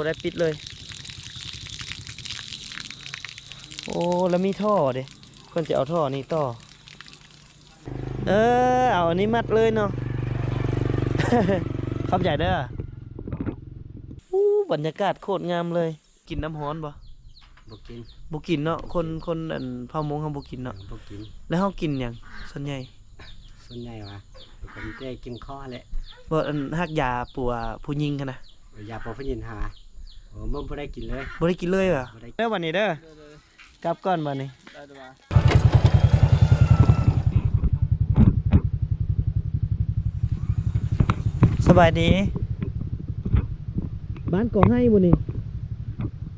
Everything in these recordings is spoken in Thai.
บ่ได้ปิดเลย โอ้ แล้วมีท่อเด้เพิ่นจะเอาท่อนี้ต่อ เออ เอาอันนี้มัดเลยเนาะขอบใจเด้ออู้บรรยากาศโคตรงามเลย กินน้ำฮ้อนบ่บ่กินบ่กินเนาะ คนคนอันเผามงเฮาบ่กินเนาะบ่กิน แล้วเฮากินหยังส่วนใหญ่ ส่วนใหญ่ว่าผมได้กินข้อแหละบ่อันฮักยาปัวผู้หญิงหันนะยาปอพยินหา โอ้มันบ่ได้กินเลยบ่ได้กินเลยว่ะบ่ได้เด้อวันนี้เด้อกลับก่อนบัดนี้สบายดี บ้านก่อให้บ่นี่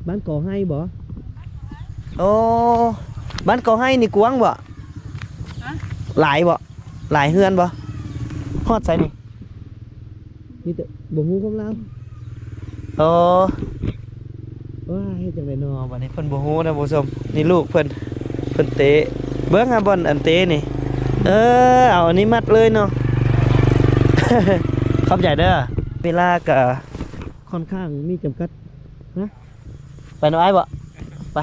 บ้านก่อให้บ่โอ้บ้านก่อให้นี่กว้างบ่หลายบ่หลายเฮือนบ่ฮอดใส่นี่นี่แต่บ่ฮู้ความลาว โอ้ว้าจังได๋น้อบัดนี้เพิ่นบ่ฮู้นะผู้ชมนี่ลูกเพิ่นเพิ่นเตะเบิ่งหาบ่อนอันเตะนี่เออเอาอันนี้มัดเลยเนาะขอบใจเด้อเวลาก็ค่อนข้างมีจำกัดนะไปน่อยบ่ไป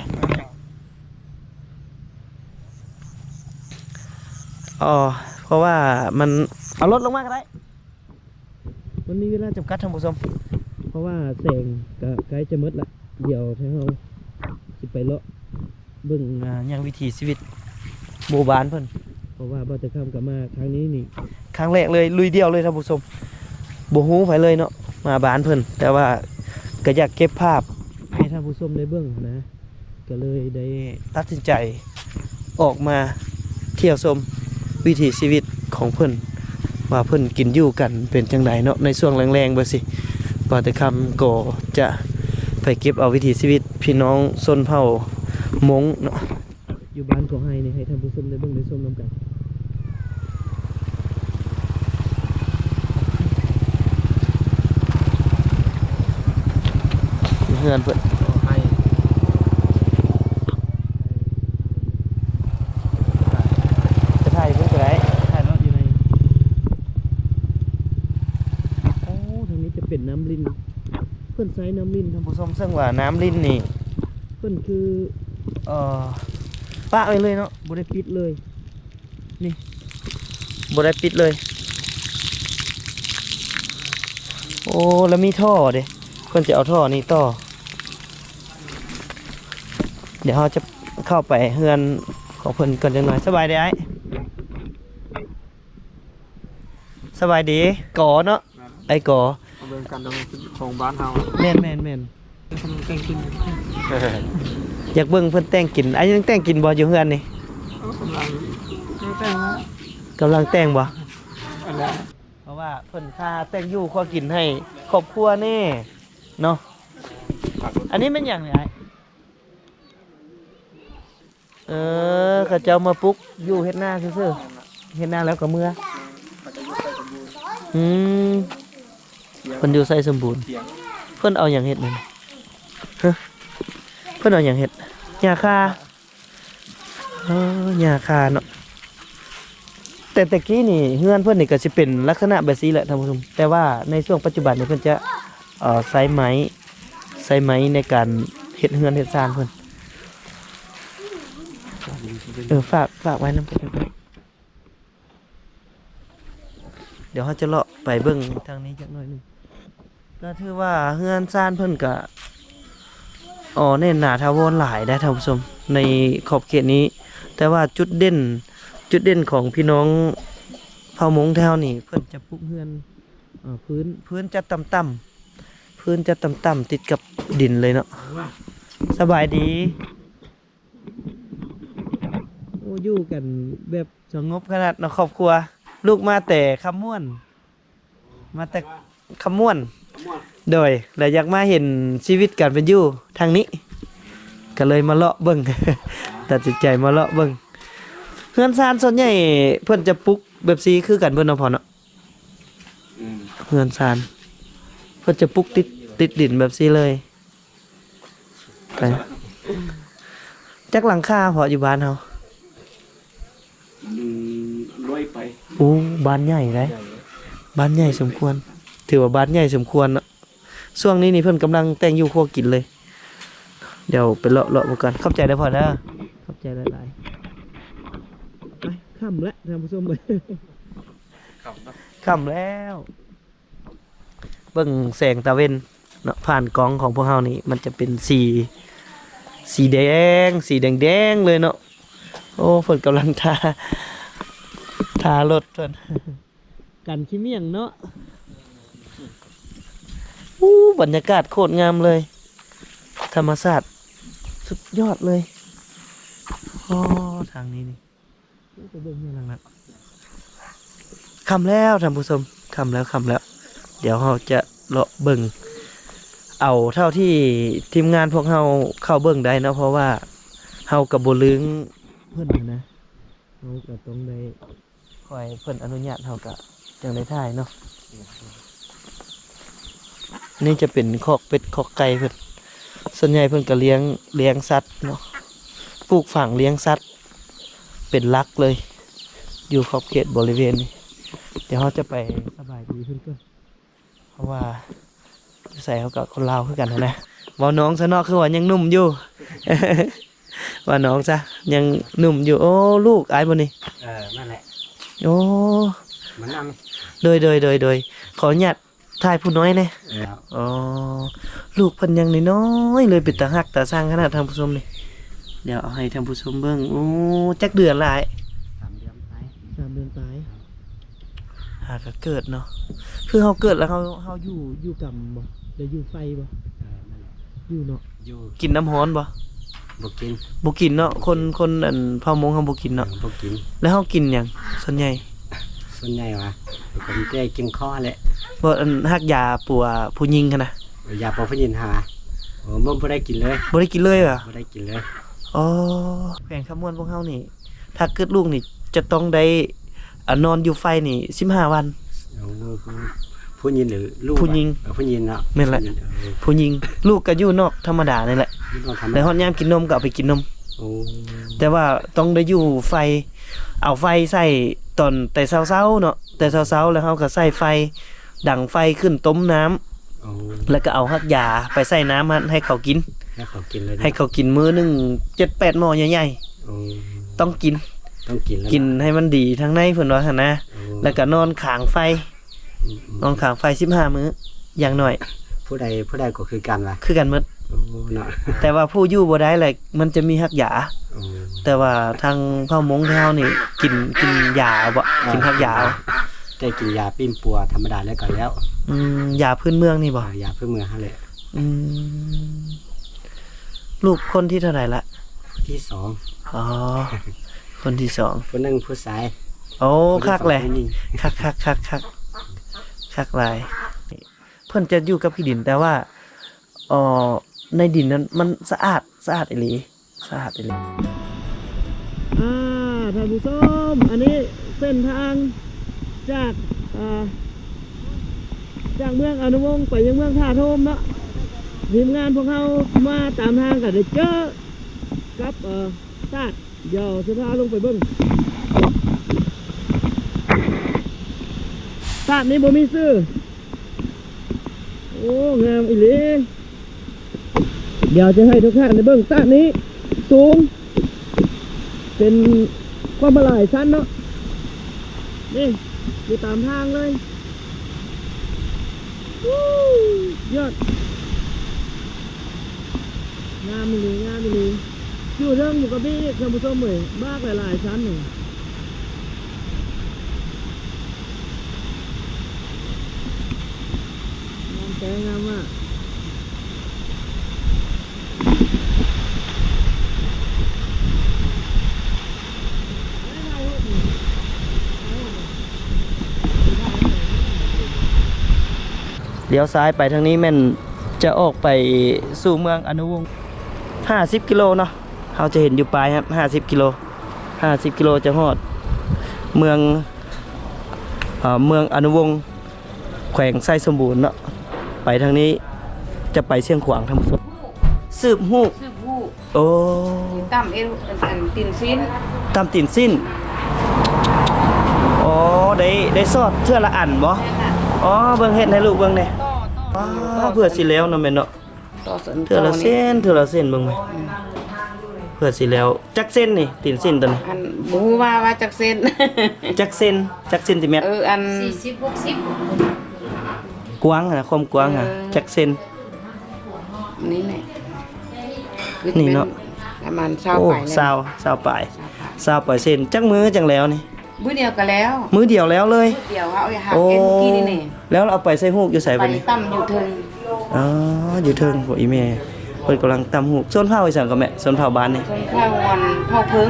อ๋อเพราะว่ามันเอารถลงมาก็ได้มันมีเวลาจำกัดท่านผู้ชม ราะว่าแสงก็ใกล้จะหมดละ เดี๋ยวทางเราสิไปเลาะเบิ่งอ่ายังวิถีชีวิตหมู่บ้านเพิ่นเพราะว่าบ่จะข้ามกลับมาครั้งนี้นี่ครั้งแรกเลยลุยเดียวเลยท่านผู้ชมบ่ฮู้ไปเลยเนาะมาบ้านเพิ่นแต่ว่าก็อยากเก็บภาพให้ท่านผู้ชมได้เบิ่งนะ ก็เลยได้ตัดสินใจออกมาเที่ยวชมวิถีชีวิตของเพิ่นว่าเพิ่นกินอยู่กันเป็นจังไดเนาะในช่วงแรงๆบ่สิ บ่แต่คำก็จะไปเก็บเอาวิถีชีวิตพี่น้องชนเผ่ามงเนาะอยู่บ้านของไฮนี่ให้ท่านผู้ชมได้เบิ่งได้ชมนํกันเฮือนเพิ่น ให้ จะถ่ายเพิ่นก็ได้ถ่ายรถอยู่ในโอ้ทางนี้จะเป็นน้ำลิ้น เพิ่นใช้น้ำลิ้นท่านผู้ชมซึ่งว่าน้ำลิ้นนี่เพิ่นคือเอ่อปะไว้เลยเนาะบ่ได้ปิดเลย นี่บ่ได้ปิดเลย โอ้แล้วมีท่อเด้เพิ่นจะเอาท่อนี้ต่อ เดี๋ยวเราจะเข้าไปเฮือนของเพิ่นก่อนจังหน่อยสบายดีไอ้สบายดีก่อเนาะไอ้ก่อเอาเบิ่งกันตรง ของบ้านเฮาแม่นแม่นแม่นทำแกงกินอยากเบิ่งเพิ่นแต่งกินไอ้ยังแต่งกินบ่อยู่เฮือนนี่เอากำลังแต่งนะกำลังแต่งบ่อันนั้นเพราะว่าเพิ่นค่าแต่งอยู่ขอกินให้ครอบครัวแน่เนาะอันนี้เป็นหยังไงไอ้เออเขาเจ้ามาปลุกอยู่เฮ็ดหน้าซื่อๆเฮ็ดหน้าแล้วก็เมื่อเขาจะอยู่ใต้สมบูรณ์อืม เสียงเพิ่นอยู่ใส่สมบูรณ์เสียงเพิ่นเอาอย่างเฮ็ดนั่นฮะเพิ่นเอาอย่างเฮ็ดหญ้าคาเออหญ้าคาเนาะแต่ตะกี้นี่เฮือนเพิ่นนี่ก็สิเป็นลักษณะแบบนี้แหละท่านผู้ชมแต่ว่าในช่วงปัจจุบันนี่เพิ่นจะเอ่อใช้ไม้ใช้ไม้ในการเฮ็ดเฮือนเฮ็ดสร้างเพิ่นเออฝากฝากไว้นำเพิ่นด้วยเดี๋ยวเราจะเลาะไปเบิ่งทางนี้จักหน่อยหนึง ก็ถือว่าเฮือนซ่านเพิ่นก็อ๋อเน้นหนาทาวรหลายได้ท่านผู้ชมในขอบเขตนี้ แต่ว่าจุดเด่นจุดเด่นของพี่น้องเผ่ามงแถวนี่เพิ่นจะปลูกเฮือนเอ่อพื้นพื้นจะต่ำๆพื้นจะต่ำๆติดกับดินเลยเนาะสบายดีโอ้อยู่กันแบบสงบขนาดเนาะครอบครัว ลูกมาแต่คำม่วน มาแต่คำม่วน โดยและอยากมาเห็นชีวิตการเป็นอยู่ทางนี้ ก็เลยมาเลาะเบิ่งตัดสินใจมาเลาะเบิ่งเฮือนซานส่วนใหญ่เพิ่นจะปลุกแบบซีคือกันเพิ่นเนาะพอเนาะอืมเฮือนซานเพิ่นจะปลุกติดติดดินแบบซีเลยไปจักหลังคาพออยู่บ้านเฮาอืมรวยไปอู้บ้านใหญ่เลยบ้านใหญ่สมควร ถือว่าบ้านใหญ่สมควรเนาะช่วงนี้นี่เพิ่อนกำลังแต่งอยู่ครัวกินเลย เดี๋ยวไปเลาะเลาะๆกันเข้าใจได้พอนะเข้าใจหลายๆไปค่ำแล้วท่านผู้ชมเลยค่ำแล้ว เบิ่งแสงตะเวนเนาะผ่านกล้องของพวกเฮานี่ มันจะเป็นสีสีแดง สีแดงแดงเลยเนาะโอ้เพิ่นกำลังทาทารถเพิ่นกันขี้เมี่ยงเนาะ อู้บรรยากาศโคตรงามเลย ธรรมศาสตร์สุดยอดเลยอ๋อทางนี้นี่ไปเบิ่งเมืองหลังนั้นคำแล้วท่านผู้ชมคำแล้วคำแล้ว เดี๋ยวเราจะเลาะเบิ่งเอาเท่าที่ทีมงานพวกเราเข้าเบิ่งได้นะเพราะว่าเฮากับบ่ลืงเพิ่นน่นะเฮาก็ต้องได้คอยเพิ่อนอนุญาตเฮาก็จังได้ถ่ายเนาะ นี่จะเป็นคอกเป็ดคอกไก่เพิ่นส่วนใหญ่เพิ่นก็เลี้ยงเลี้ยงสัตว์เนาะปลูกฝังเลี้ยงสัตว์ เป็นหลักเลย อยู่ขอบเขตบริเวณนี้เดี๋ยวเราจะไปสบายดีเพิ่นก่อนเพราะว่าใส่เขากับคนลาวคือกันนะนะเว่าน้องซะเนาะคือว่ายังหนุ่มอยู่ว่าน้องซะยังหนุ่มอยู่โอ้ลูกอายบ่นี่เออนั่นแหละโอ้มันนั่งโดยโดยโดยโดยขออนุญาต ถ่ายผู้น้อยเนี่ยเอออ๋อ ลูกเพิ่นยังน้อยๆเลยเป็นตาหักตาสร้างขนาดท่านผู้ชมนี่เดี๋ยวเอาให้ท่านผู้ชมเบิ่งโอ้จักเดือนหลายสามเดือนไปสามเดือนตายหาก็เกิดเนาะคือเขาเกิดแล้วเขาเขาอยู่อยู่กับบ่เดี๋ยวอยู่ไฟบ่เออนั่นแหละอยู่เนาะอยู่กินน้ำร้อนบ่บ่กินบ่กินเนาะคนคนอันเผามงเขาบ่กินเออเนาะบ่กิน แล้วเขากินหยังส่วนใหญ่ ส่วนใหญ่ว่าผมได้กินข้อแหละบ่อันฮักยาปัวผู้หญิงหั้นนะยาปอพยินหาโอ้บ่บ่ได้กินเลยบ่ได้กินเลยเหรอบ่ได้กินเลยอ๋อแขวงขมวนพวกเฮานี่ ถ้าเกิดลูกนี่จะต้องได้อ่านอนอยู่ไฟนี่15วันโอ้ผู้หญิงหรือลูกผู้หญิง เออผู้หญิงเนาะแม่นแหละ ผู้ญิงเออผู้หญิงลูกก็อยู่นอกธรรมดานี่แหละนี่ต้องทำแต่ฮอดยามกินนมก็เอาไปกินนมโอ้ แต่ว่าต้องได้อยู่ไฟ เอาไฟใส่ตอนแต่เช้าๆเนาะแต่เช้าๆแล้วเขาก็ใส่ไฟ ดังไฟขึ้นต้มน้ำโอ้แล้วก็เอาฮักยาไปใส่น้ำมันให้เขากิน ให้เขากินเลยนะให้เขากินมื้อหนึงเจ็ดแปดหม้อใหญ่โอ้ๆต้องกินต้องกินแล้วกินให้มันดีทั้งในเพิ่นว่าหั่นนะโอ้แล้วก็นอนขางไฟอืมอืมนอนขางไฟ15มื้ออย่างน้อย ผู้ใดผู้ใดก็คือกันว่ะคือกันหมด โอ้เนาะแต่ว่าผู้อยู่บ่ได้แหละมันจะมีฮักยา โอ้แต่ว่าทางเผ่ามงเฮานี่กินกินยาบ่กินฮักยาเอาได้กินยาปิ้มปัวธรรมดาแล้วก็แล้วอืมยาพื้นเมืองนี่บ่อ่ายาเพื่อเมืองฮะเลยอืมลูกคนที่เท่าไหร่ละที่สองอ๋อ คนที่สองผู้หนึงผู้ชายโอ้ผู้ที่คักเลยสองผู้หญิงคักคักคักคักคักหลาย เพิ่นจะอยู่กับพี่ดินแต่ว่าเอ่อ ในดินนั้นมันสะอาดสะอาดอีหลีสะอาดอีหลีอ่าท่านผู้ชมอันนี้เส้นทางจากอ่าจากเมืองอนุวงศ์ไปยังเมืองท่าโทมเนาะทีมงานพวกเขามาตามทางกันได้เจอกับเอ่อตาดเดี๋ยวสุดท้าลงไปเบิ่งตาดนี้บ่มีซื้อโอ้งามอีหลี เดี๋ยวจะให้ทุกท่านได้เบิ่งตาดนี้ สูง เป็นความมาหลายชั้นเนาะนี่อยู่ตามทางเลยวู้ยอดงามอีหลีงามอีหลีอยู่เรื่องอยู่กับพี่ท่านผู้ชมเลยมากหลายๆชั้นหนึ่งงามแกงามมาก เลี้ยวซ้ายไปทางนี้แม่นจะออกไปสู่เมืองอนุวงศ์50 กิโลเนาะเราจะเห็นอยู่ปลายครับ 50 กิโล 50 กิโลจะฮอด เมืองเอ่อเมืองอนุวงศ์แขวงไส้สมบูรณ์เนาะไปทางนี้จะไปเชียงขวางทางสุดสืบหูกซื้อผู้โอ้ตั้มเอวอันตินซินตามตินสิ้นอ๋อได้ได้สอดเทื่อละอันบ่นั่นน่ะอ๋อเบิ่งเฮ็ดให้ลูกเบิ่งเด้ต่ อต่อว้าเพื่อสิแล้วเนาะแม่นเนาะต่อสนเทื่อละเส้นเทื่อละเส้นเบิ่งไหมเพื่อสิแล้วจักเส้นนี่ตีนเส้นตัวนี้อันบ่ฮู้ว่าว่าจักเส้นจักเส้นจักเซนติเมตรเอออันสี่สิบหกสิบกว้างอะความกว้างอะเออจักเซนนี่แหละคือนี่เนาะประมาณ20โอ้ปลายแล้วสาวสาวปลายสาวปลายเซนจักมือจังแล้วนี่ มื้อเดียวก็แล้ว มือเดียวแล้วเลยเดี๋ยวเอาหักโอ้เอ็นเมื่อกี้นี่แน่ แล้วเราเอาไปใส่หูกอยู่ใส่ไปบัดนี้ตั้มอยู่เทิงอ๋ออยู่เทิงของอีเมย์เพิ่นกำลังตำหูกส้นเผาอีสังก็แม่ส้นเผาบ้านนี่ชนข้าววันเผาเพิง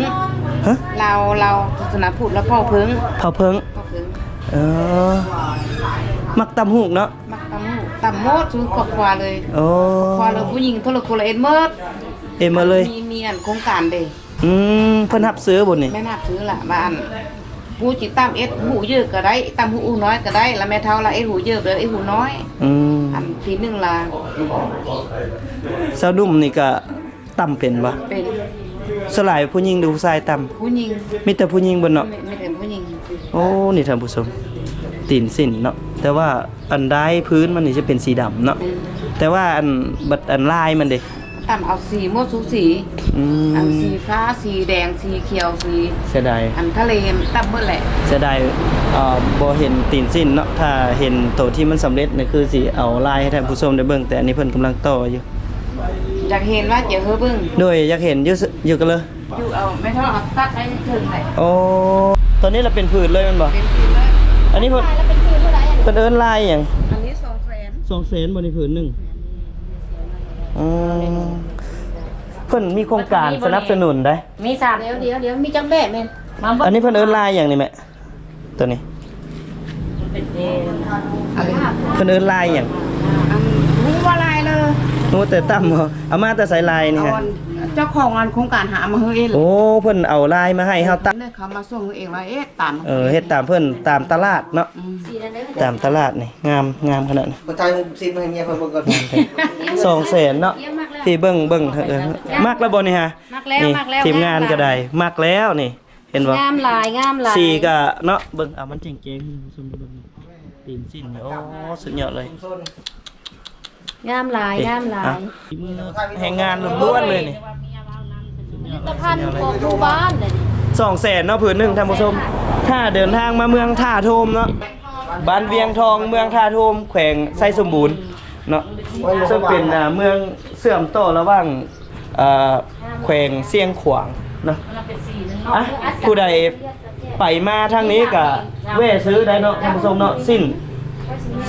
ฮะเราเราศาสนาพุทธแล้วเผาเพิงเผาเพิงเผาเพิงเออมักตำหูกเนาะมักตำหูตำโมดซื้อกบควาเลยโอ้ควาเลยผู้หญิงโทรคนละเอ็ดเมิดเอ็มมาเลย มีมีอันโครงการเด้อืมเพิ่นรับซื้อบ่นี่แม่นาคซื้อละบ้าน ผู้จิตามเอ็ดหูเยอะก็ได้ตามหูอูน้อยก็ได้แล้วแม่เท่าละเอ็ดหูเยอะเลยเอ็ดหูน้อยอืมอันทีหนึงละสาวดุ่มนี่ก็ตำเป็นบ่เป็นสลายผู้หญิงหรือผู้ชายตำผู้หญิงมีแต่ผู้หญิงเบ่เนาะไม่ไม่เป็นผู้หญิงโอ้นี่ท่านผู้ชมตีนสินเนาะแต่ว่าอันได้พื้นมันนี่จะเป็นสีดำเนาะอืมแต่ว่าอันบัดอันลายมันเด้ ตามเอาสีหมดทุกสีอืมอันสีฟ้าสีแดงสีเขียวสีเสียดายอันทะเลตั้มเบิดแหละเสียดายเอ่อบ่เห็นตีนสินเนาะถ้าเห็นตัวที่มันสำเร็จนี่คือสิเอาลายให้ท่านผู้ชมได้เบิ่งแต่อันนี้เพิ่นกำลังต่ออยู่ อยากเห็นว่าเจ้าเฮอเบิ้งโดยอยากเห็นอยู่ซึอยู่กันเลย อยู่เอาไม่เท่าเอาตัดให้ถึงเลยโอ้ตอนนี้เราเป็นผืนเลยแมันบ่เป็นปีเลยอันนี้เพิ่นแล้วเป็นคืนเท่าไหร่อะเพิ่นเอิ้นลายหยังอันนี้สองแสน สองแสนบ่ในผืนหนึง อืมเพิ่นมีโครงการสนับสนุนได้ มีสามเดี๋ยวเดี๋ยวเดี๋ยวมีจังแบบแม่นมาบ่อันนี้เพิ่นเอิ้นลายอย่างนี้แม่ตัวนี้อะไรเพิ่นเอิ้นลายอย่างอันรู้ว่าลายเลยโอ้แต่ตั้มบ่เอามาแต่ใส่ลายนี่เอาฮะอัน เจ้าของงานโครงการหามาเฮอเองโอ้เพิ่นเอาลายมาให้เฮาตัดเนี่ยเขามาส่งเองว่าเอ๊ะตามเออเฮ็ดตามเพิ่นตามตลาดเนาะอืมสีนั่นเด้อตามตลาดนี่งามงามขนาดนี้คนไทยมุซีมาให้เมียเพิ่นเบิ่งก่อนสองแสนเนาะพี่เบิ่งเบิ่งเถอะเอิ้นมักแล้วบ่นี่ฮะมักแล้วนี่มักแล้วทีมงานก็ได้มักแล้วนี่เห็นบ่งามหลายงามหลายสีก็เนาะเบิ่งเอามันเจ๋งๆให้ผู้ชมได้เบิ่งตีนสิ้นโอ้สุดยอดเลย งามหลายงามหลาอะยมือแห่งงานล้วนๆเลยนี่ผลิตภัณฑ์ของหมู่บ้านเลยสองแสนเนาะผืนหนึ่งท่านผู้ชมถ้าเดินทางมาเมืองท่าโทมเนาะบ้านเวียงทองเมืองท่าโทมแขวงไซสมบูรณ์เนาะซึ่งเป็นอ่าเมืองเสื่อมต่อระหว่างอ่าแขวงเสียงขวางเนาะอะผู้ใดไปมาทางนี้ก็แวะซื้อได้เนาะท่านผู้ชมเนาะสิ้น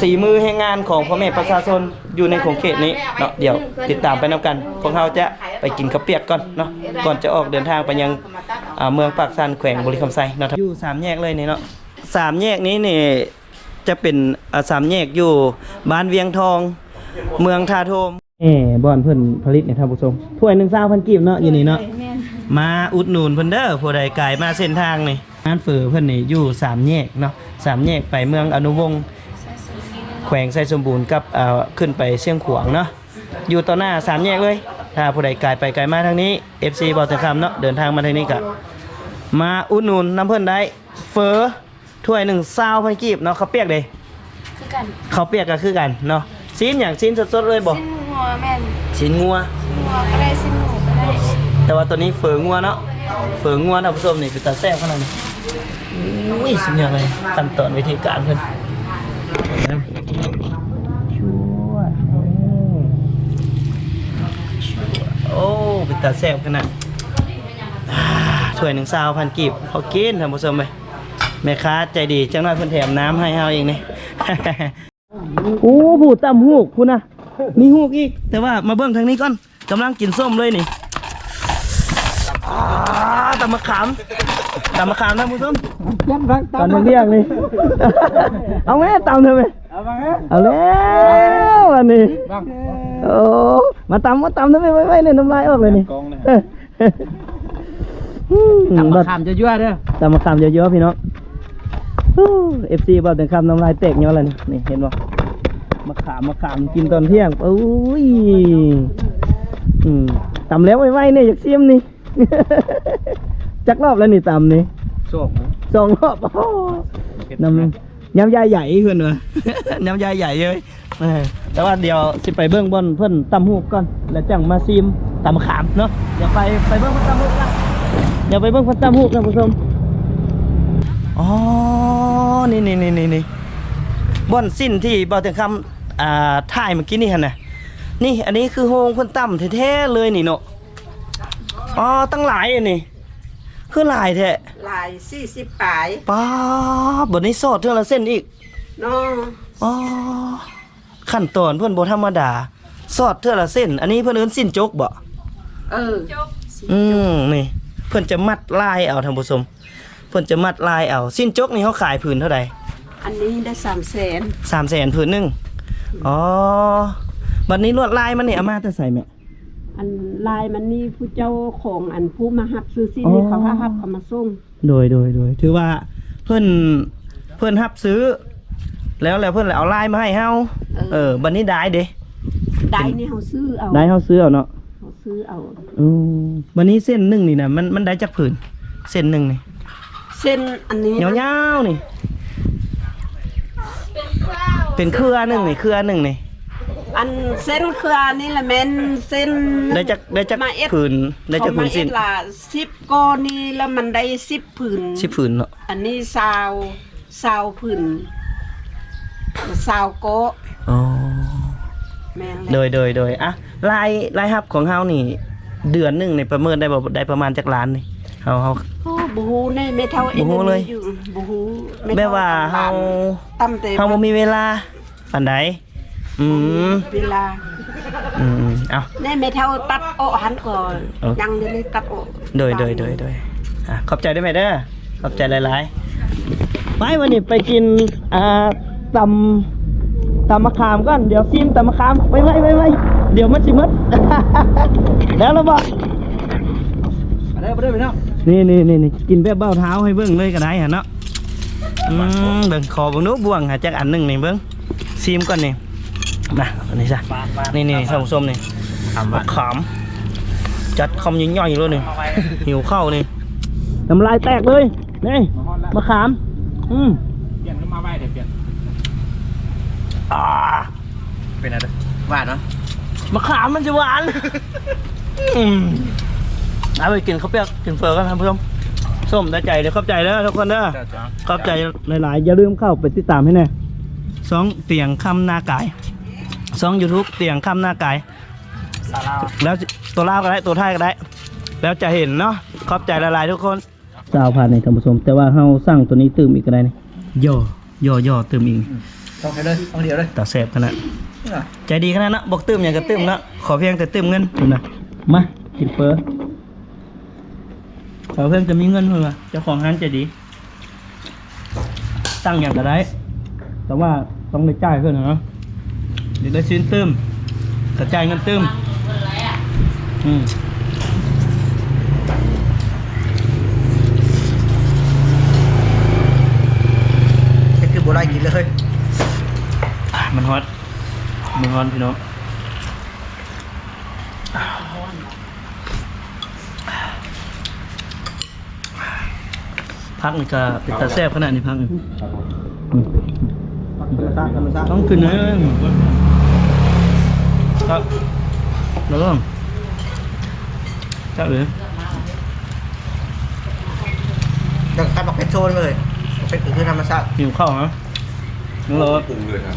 สีมือแห่งงานของพ่อแม่ประชาชน อยู่ในของเขตนี้เนาะเดี๋ยวติดตามไปนำกันพวกเราจะไปกินข้าวเปียกก่อนเนาะก่อนจะออกเดินทางไปยังเมืองปากซันแขวงบริคำไซเนาะอยู่สามแยกเลยนี่เนาะสามแยกนี้นี่จะเป็นสามแยกอยู่บ้านเวียงทอง เมืองทาโทมเอ๋บอนเพิ่นผลิตในท่านผู้ชมถ้วยหนึ่งเศร้าพันกีบเนาะอยู่นี่เนาะมาอุดหนุนเพิ่นเด้อผู้ใดไกลมาเส้นทางนี่ร้านเฟอเพิ่นนี่อยู่สามแยกเนาะสามแยกไปเมืองอนุวงศ์ แขวงไซสมบูรณ์กับเอ่อขึ้นไปเชียงขวางเนาะอยู่ต่อหน้าสามแยกเลยถ้าผู้ใดไกลไปไกลมาทางนี้ FC บ่อตะคำเนาะเดินทางมาทางนี้ก็มาอุดหนุนน้ำเพิ่นได้เฟอถ้วยหนึ่งเศร้าพันกีบเนาะเขาวเปียกเด้คือกันเขาวเปียกก็คือกันเนาะชิ้นอย่างชิ้นสดๆเลยบ่สิ้นหัวแม่นชิ้นงัวหัวก็ได้สิ้นหมูก็ได้แต่ว่าตัวนี้เฝองัวเนาะเฝองัวนะผู้ชมนี่เป็นตาแซ่บขนาดนี้อุ้ยสุดยอดเลยขั้นตอนวิธีการเพิ่นชั่วโอ้เป็น ตาแซ่บขนาดอ่าถ้วยหนึ่งซาวพันกีบพอกินท่านผู้ชมไปแม่ค้าใจดีจังหน่อยเพิ่นแถมน้ำให้เฮาเองนี่โอ้ผู้ตำหูกพูนะมีหูกอีก แต่ว่ามาเบิ่งทางนี้ก่อนกำลังกินส้มเลยนี่อ่าตำมะขามตำมะขามท่านผู้ชมตำมันเรียกนี่ เอาแม่ตำเถอะไหมเอาแล้วอันนี้โอ้ มาตำมาตำทำไมไม่ไม่เนี่ยน้ำลายออกเลยนี่ตำมะขามเยอะๆเด้อตำมะขามเยอะๆพี่น้องเอฟซีบอกถึงคำน้ำลายแตกเยอะเลยนี่นี่เห็นบ่มะขามมะขามกินตอนเที่ยงโอ้ยอืมตำแล้วไว้ๆเนี่ยอยากเสียมนี่จักรอบแล้วนี่ตำนี่โชคสองรอบโอ้น้ำน้ำยาใหญ่เพื่อนวะน้ำยาใหญ่เลย เออแต่ว่าเดี๋ยวสิไปเบิ้งบอนเพื่อนตำหูกก่อน แล้วจังมาซีมตำขามเนาะเดี๋ยวไปไปเบิ้งเพื่อนตำหูกกันเดี๋ยวไปเบิ้งเพื่อนตำหูกนะผู้ชมอ๋อนี่นี่นี่นี่นี่บอนสิ้นที่เบาถึงคำอ่าถ่ายเมื่อกี้นี่ฮะน่ะนี่อันนี้คือโฮงเพื่อนตำแท้ๆเลยนี่เนาะอ๋อตั้งหลายอันนี่คือหลายแท้ลายสี่สิบปลายป้าบบนนี้สอดเท่าละเส้นอีกเนาะอ๋อ ขั้นตอนเพื่อนบ่ธรรมดาสอดเท่าละเส้น อันนี้เพื่อนเอิ้นสิ้นจกบ่เอออืมนี่ เพื่อนจะมัดลายเอาท่านผู้ชมเพื่อนจะมัดลายเอาสิ้นจกนี่เขาขายผืนเท่าใดอันนี้ได้สามแสนสามแสนผืนหนึ่งอ๋อบัดนี้ลวดลายมันนี่เอามาแต่ใส่แม่อันลายมันนี่ผู้เจ้าของอันผู้มาหับซื้อสิ้นอ๋อนี่เขาก็หับเอามาส่งโดยโดยโดยถือว่าเพื่อนเพื่อนรับซื้อ แล้วแล้วเพื่อนเลยเอาลายมาให้เฮาเออบัดนี้ได้เด้ได้นี่เขาซื้อเอาได้เฮาซื้อเอาเนาะเขาซื้อเอาอืมวันนี้เส้นหนึ่งนี่นะมันมันได้จากผืนเส้นหนึ่งนี่เส้นอันนี้ยาวๆนี่ เป็นเครือหนึ่งนี่เครือหนึ่งนี่อันเส้นเครือนี่แหละแม่นเส้นได้จากได้จากมาเอ็ดผืนได้จากผืนสิ้นเขามาเอ็ดละสิบก้อนนี่แล้วมันได้สิบผืนสิบผืนเนาะอันนี้ซาวซาวผืน ซาวโกะอ๋อแม่นโดเลยยโดยโดยอะรายรายรับของเฮานี่ เดือนหนึ่งในประเมินได้บ่ได้ประมาณจากล้านนี่เฮาเฮา โอ้บูฮูนี่ไม่เท่าเอ็นบ่ฮู้เลยอยู่บูฮูไม่แม่เท่าว่าเฮาตั้มเตเฮาบ่มีเวลาปานใดอืมเวลาอืมเอาแน่ไม่เท่าตัดโอหันก่อนเออ ยังเดี๋ยวนี้ตัดโอโดยโดยโดยโดยอะขอบใจด้วยไหมเด้อขอบใจหลายๆไปวันนี้ไปกินอ่า ตำตำมะขามก่อนเดี๋ยวซิมตำมะขามไปไว้ไปไว้เดี๋ยวมันสิหมดแล้วเราบอกมาเด้อมาเด้อพี่น้องนี่นี่นี่นี่กินแบบเบ้าเท้าให้เบิ้งเลยก็ได้ฮะเนาะอืมเบิ้งขอเบิ้งนู้บ่วงหาจักอันหนึ่งนี่เบิ้งซิมก่อนนี่มาอันนี้ซะนี่นี่ท่านผู้ชมนี่ทำมะขามจัดคำย่อยๆเลยนี่หิวข้าวนี่น้ำลายแตกเลยนี่มะขาม อืม เปลี่ยนมาไว้เดี๋ยวเปลี่ยน อ่า เป็นอะไรหวานเนาะมะขามมันจะหวานอืมเอาไปกินข้าวเปียกกินเฟอกันท่านผู้ชมส้มได้ใจเดี๋ยวขอบใจเด้อทุกคนเด้อจ้าจ้าขอบใจหลายๆ อย่าลืมเข้าไปติดตามให้แน่สองเตียงคำหน้ากายสองยูทูบเตียงคำหน้ากายซาลาแล้วตัวลาวก็ได้ตัวไทยก็ได้ แล้วจะเห็นเนาะขอบใจหลายๆทุกคนสาวผ่านในท่านผู้ชมแต่ว่าเฮาสั่งตัวนี้ตื่มอีกก็ได้นี่ย่อย่อย่อตื่มอีก ต้องให้เลยต้องเดียวเลยตาแสบขนาดใจดีขนาดนะบอกตื่มอย่างก็ตื่มนะขอเพียงแต่ตื่มเงินเห็นนะมากินเฟอขอเพียงจะมีเงินเพื่อเจ้าของร้านใจดี ตั้งอย่างก็ได้ แต่ว่าต้องได้จ่ายเพื่อนเนาะเดี๋ยวได้ชิ้นตื่มกระจายเงินตื่มอืมนี่คือโบราณกินเลยอะมัน ฮอตมันฮอตพี่น้องพักนี่ก็เป็นตาแซ่บขนาดนี้พักนี่อืมธรรมชาติธรรมชาติต้องกินเลยครับแล้วก็จับเลยจะกัดบอกเพชรโชนเลยเพชรคือธรรมชาติหิวข้าวฮะนึกเลยปรุงเลยครับ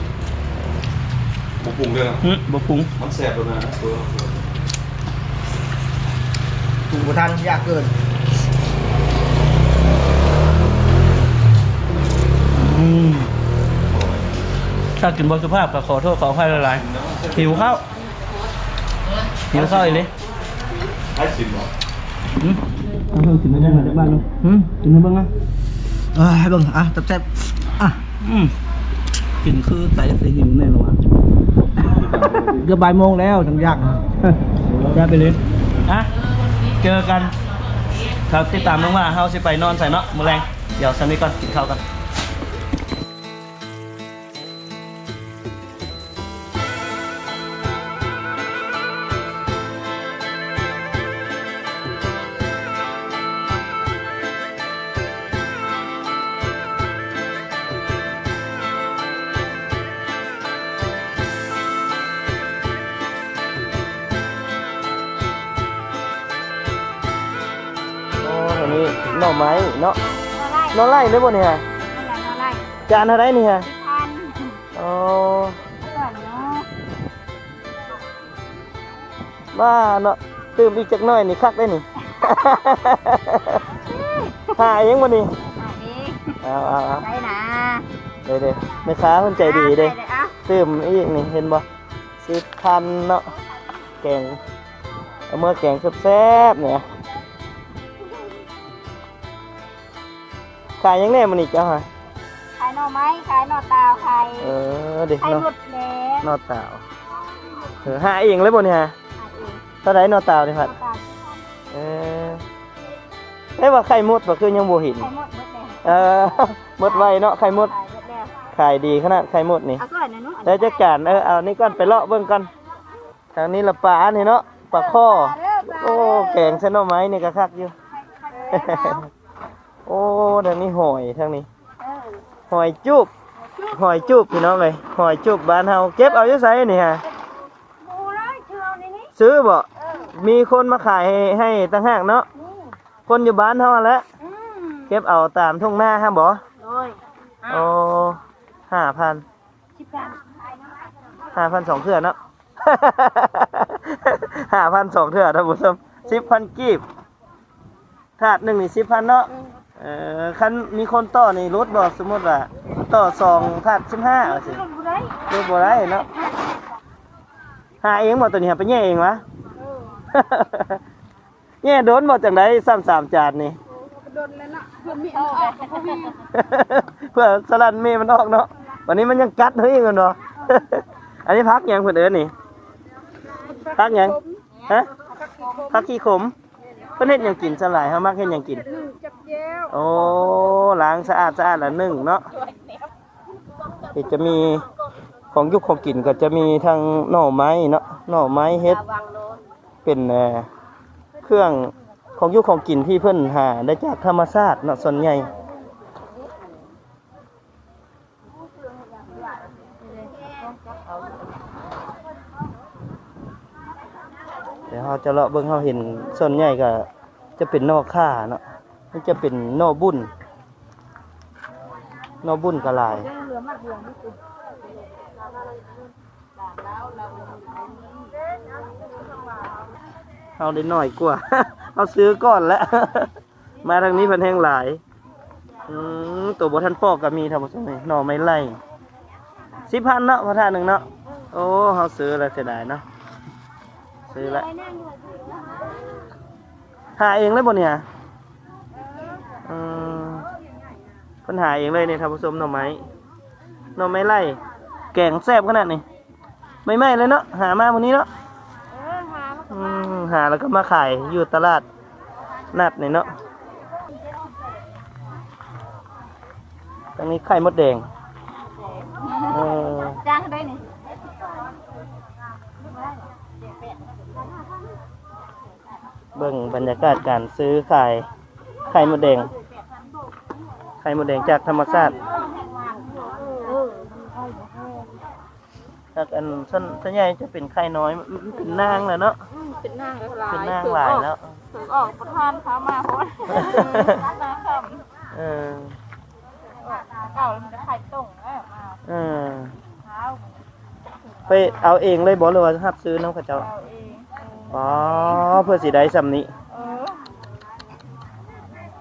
บ่ปรุงเลยนะอืมบะปรุงมันแสบแล้วนะตัวถูกประทานยากเกินอืมถ้ากินบนสุภาพก็ขอโทษขออภัยหลายๆหิวข้าวหิวข้าวอีกเลยให้สินเหรออืมเอาเพิ่งกินไม่ได้มาจากบ้านเนาะอืมกินให้เบ้างนะเออให้เบิ่งอะตับแซ่บอะอืมกินคือใส่ใส่หิวแน่นอน เกือบบ่ายโมงแล้วทั้งยากได้ไปเลยอะเจอกัน ครับติดตามน้องว่าเฮาสิไปนอนใส่เนาะมื้อแรงเดี๋ยวสันนี้ก่อนกินข้าวกัน ไม้เนาะนอนไล่หน่อไร่เลยบ่เนี่ยนอนไล่จานเท่าไรนี่ฮะพันอ๋อก่อนเนาะบ้าเนาะตื่มอีกจักหน่อยนี่คักได้นี่หายังบ่นี่มาดิเอาเอาเอาได้นะเด้เด้แม่ค้าเพิ่นใจดีเด้ได้อะตื่มอีกนี่เห็นบ่สิบพันเนาะแกงเอามื่อแกงแซ่บๆเนี่ย ขายยังแน่มันอีกเจ้าฮะขายหน่อไม้ขายหน่อตาวขายเออเด็กขายเนาะหมดแล้วนอตาวเออหาเองเลยบ่เนี่ยขายเองเท่าไหร่นอตาวนี่พัดตาวเออได้ว่าไข่มดบ่คือยังบ่เห็นขายหมดหมดแล้วเออหมดไวเนาะไข่มดขายหมดแล้วขายดีขนาดไข่มดนี่ เอาก่อนนะนุ๊กได้จักจานเออเอานี่ก่อนไปเลาะเบิ่งก่อนทางนี้ละปลานี่เนาะปลาข้อ โอ้แกงเส้นหน่อไม้นี่ก็คักอยู่ โอ้ทางนี้หอยทางนี้หอยจุบหอยจุบพี่น้องเลยหอยจุบบ้านเฮาเก็บเอาอยู่ไสนี่ฮะบูร้อยเชื่อในนี้ซื้อบ่มีคนมาขายให้ให้ต่างหากเนาะคนอยู่บ้านเฮาหั่นแหละอืมเก็บเอาตามทุ่งนาฮะบ่โดยโอ้ห้าพัน สิบพันห้าพันสองเทื่อเนาะ ห้าพันสองเทื่อท่านผู้ชมสิบพันกีบถาดหนึ่งนี่สิบพันเนาะ เออคันมีคนต่อในรถบอกสมมติว่าต่อสองถาดสิบห้าเอาสิบูร้อยดูบ่ได้เนาะหาเองบ่ตัวนี้หาไปแย่เองวะแย่โดนบ่จังไดซ้ำสามจานนี่โดนแล้วน่ะเพิ่นมีเอาออกก็บ่มีเพื่อสลัดเมมันออกเนาะวันนี้มันยังกัดเฮ้ยกันเนาะอันนี้พักหยังเพิ่นเอิ้นนี่พักหยังฮะพักขี้ขม เพิ่นเฮ็ดหยังกินสลายเฮามักเฮ็ดหยังกิน หนึ่งจับแย้วโอ้ล้างสะอาดสะอาดละหนึ่งเนาะนี่จะมีของยุคของกินก็จะมีทางหน่อไม้เนาะหน่อไม้เฮ็ดเป็นเอ่อเครื่องของยุคของกินที่เพิ่นหาได้จากธรรมชาติเนาะส่วนใหญ่ เดี๋ยวเราจะเลาะเบิ่งเราเห็นส่วนใหญ่ก็จะเป็นนอค่าเนาะมันจะเป็นนอบุญนอบุญก็หลายเอาได้น้อยกว่า เอาซื้อก่อนแล้ว มาทางนี้พันแห้งหลายอืมตัวบทันปอกก็มีทำสมัยหน่อไม่ไล่สิพันเนาะพระท่านหนึ่งเนาะ โอ้เขาซื้อแล้วเสียดายเนาะ ซื้อแล้วหาเองเลยบ่เนี่ยอืมเพิ่นหาเองเลยเนี่ยท่านผู้ชมหน่อไม้หน่อไม้ไล่แกงแซ่บขนาดนี้ไม่ไหม้เลยเนาะหามาวันนี้เนาะเออหามาอืมหาแล้วก็มาขายอยู่ตลาดนัดนี่เนาะตรงนี้ไข่มดแดงเออจ้างได้นี่ เบิ่งบรรยากาศการซื้อขายไข่มดแดง ไข่มดแดงจากธรรมชาติจากอันส่วนส่วนใหญ่จะเป็นไข่น้อยมันมันเป็นนางแหละเนาะ เป็นนางหลายเป็นนางหลายแล้วถึงออกประทานเขามาเพราะว่านาคเออำเก่ามันจะไข่ต้งแล้วมาเออเท้าไปเอาเองเลยบอกเลยว่ารับซื้อน้ำข้าเจ้าเอาเอง อ๋อเพื่อสีได้สำนี้เออ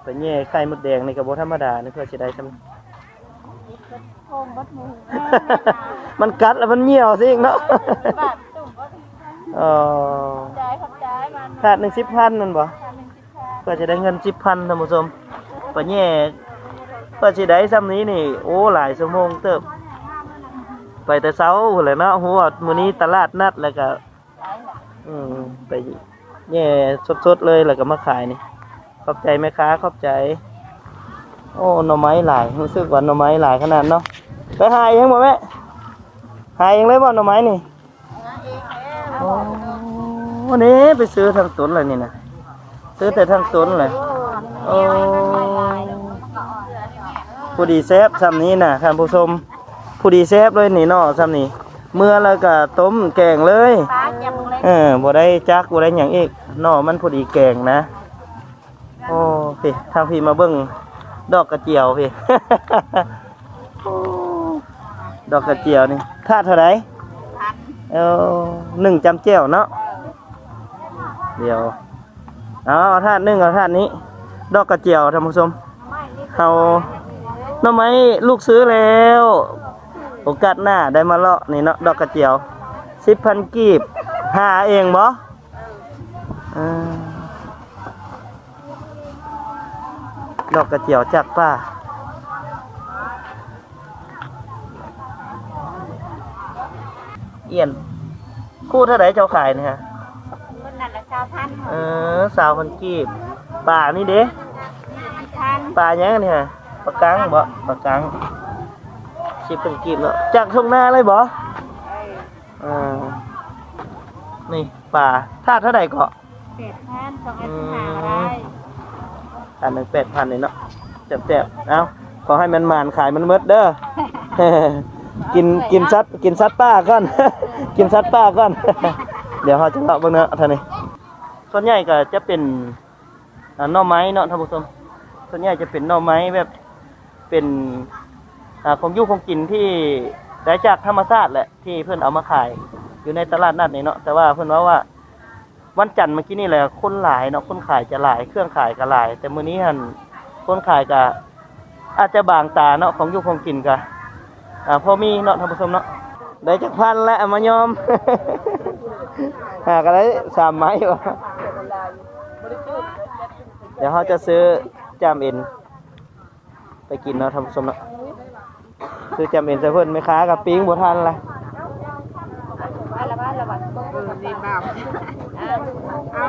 ไปแย่ไข่มดแดงนี่ก็บ่ธรรมดานี่เพื่อสิได้สำนี้ โคมบัดหมูมันกัดแล้วมันเหี่ยวสิอีกเนาะ บาทตุ่มก็อ๋อจ่ายขับจ่ายมันขาดหนึ่งสิบพันนั่นบ่เป็นสิบพันเพื่อจะได้เงินสิบพันท่านผู้ชมไปแย่เพื่อสิได้สำนี้นี่ โอ้หลายชั่วโมงเติบ ไปแต่เช้าพุ่นแหละเนาะหัวมื้อนี้ตลาดนัดแล้วก็ อืมไปแย่สดๆเลยแล้วก็มาขายนี่ ขอบใจแม่ค้าขอบใจ โอ้หน่อไม้หลายรู้สึกว่าหน่อไม้หลายขนาดเนาะไปหายเองบ่แม่หาเองเลยบ่หน่อไม้นี่โอ้วันนี้ไปซื้อทางสวนเลยนี่นะซื้อแต่ทางสวนเลยโอ้ผู้ดีแซบซ้ำนี้นะท่านผู้ชมผู้ดีแซบเลยนี่นาะซ้ำนี้เมื่อแล้วก็ต้มแกงเลยตาจำ เออบ่ได้จักบ่ได้หยังอีกหน่อมันพอดีแกงนะ โอ้พี่ทางพี่มาเบิ่งดอกกระเจียวพี่ ดอกกระเจียวนี่ค่าเท่าไหร่เออหนึ่งจำเจียวเนาะเดี๋ยวเอาเอาถาดหนึ่งเอาถาดนี้ ดอกกระเจียวท่านผู้ชมเอาน่อไม้ลูกซื้อแล้ว โอกาสหน้าได้มาเลาะนี่เนาะดอกกระเจียวสิบพันกีบ หาเองบ่อ่าดอกกระเจียวจากป้าเอียน คู่เท่าไหร่เจ้าขายเนี่ยฮะคนนั้นละชาวพันธุ์เออสาวพันกีบป่านี่เด้พันป่าหยังอันเนี่ยปลากังบ่ปลากังสิบพันกีบเนาะจากทุ่งนาเลยบ่อ่า นี่ป่าถ้าเท่าไหร่เกาะเศษพันสองเอ็ดสิบห้าก็ได้อันหนึ่งแปดพันเลยเนาะเจ็บๆเอ้าขอให้มันมานขายมันเมดเด้อ กินกินซัดกินซัดป้าก่อน กินซัดป้าก่อน เดี๋ยวเขาจะเลาะเบ้างเนาะท่านนี้ส่วนใหญ่ก็จะเป็นอ่าหน่อไม้เนาะท่านผู้ชมส่วนใหญ่จะเป็นหน่อไม้แบบเป็นอ่าของอยุ่ของกินที่ได้จากธรรมชาติแหละที่เพื่อนเอามาขาย อยู่ในตลาดนัดนี่เนาะแต่ว่าเพื่อนว่าว่า วันจันทร์เมื่อกี้นี่แหละคนหลายเนาะคนขายจะหลาย เครื่องขายก็หลาย แต่มื้อนี้หันคนขายก็อาจจะบางตาเนาะของอยู่ของกินก็อ่าพอมีเนาะท่านผู้ชมเนาะได้จักพันแล้วมายอม หาก็ได้สามไม้วะเดี๋ยวเขาจะซื้อจามเอ็น ไปกินเนาะท่านผู้ชมเนาะซื้อจามเอ็นใส่เพิ่อนไม่ค้ากับปิ้งบ่ทันละ บ้านละบ้านละบ้าน เออ ดีบ่าวเอา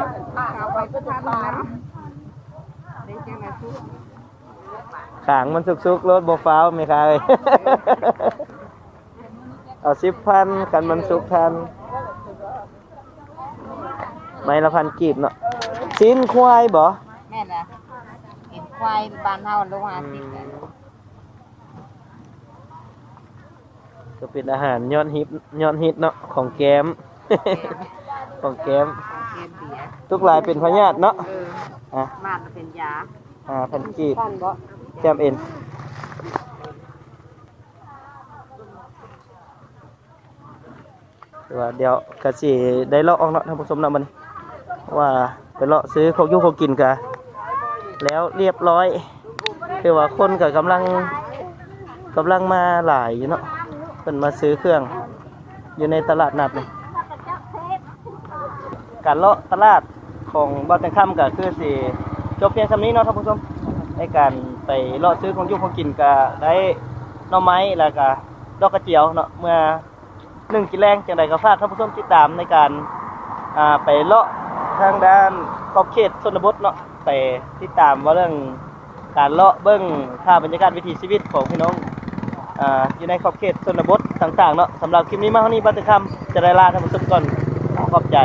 เอาไปก็ทันแล้วได้จังได๋ทุกขางมันสุกๆรถบ่ฟ้าวไม่ค้าเลยเอาสิบพันกันมันสุกทันไม่ละพันกีบเนาะชิ้นควายบ่แม่น่ะกินควายบ้านเฮาลงมาสิก็เป็นอาหารยอดฮิตยอดฮิตเนาะของแกม ของแกมเกมเบียร์ทุกหลายเป็นพญาติเนาะเอออะมาดเป็นยาอ่าพันกีบท่านบ่แจมเอ็นแต่ว่าเดี๋ยวกะสิได้เลาะออกเนาะท่านผู้ชมเนาะมัน ว่าไปเลาะซื้อของอยุ่ของกินกะแล้วเรียบร้อย คือว่าคนก็กำลังกำลังมาหลายอยู่เนาะเพิ่นมาซื้อเครื่อง อยู่ในตลาดนัดนี่ การเลาะตลาดของบ้านแตงค่ำก็คือสิจบเพียงสำนี้เนาะท่านผู้ชมในการไปเลาะซื้อของยุ่งของกินก็ได้หน่อไม้แล้วก็ดอกกระเจียวเนาะเมื่อหนึ่งกินแรงจังใดก็ฝากท่านผู้ชมติดตามในการไปเลาะทางด้านขอบเขตชนบทเนาะไปติดตามว่าเรื่องการเลาะเบิ้องภาบรรยากาศวิถีชีวิตของพี่น้องอ่าอยู่ในขอบเขตชนบทต่างๆเนาะสำหรับคลิปนี้มาเท่านี้บัตรคำจะได้ลาท่านผู้ชมก่อนขอบใจ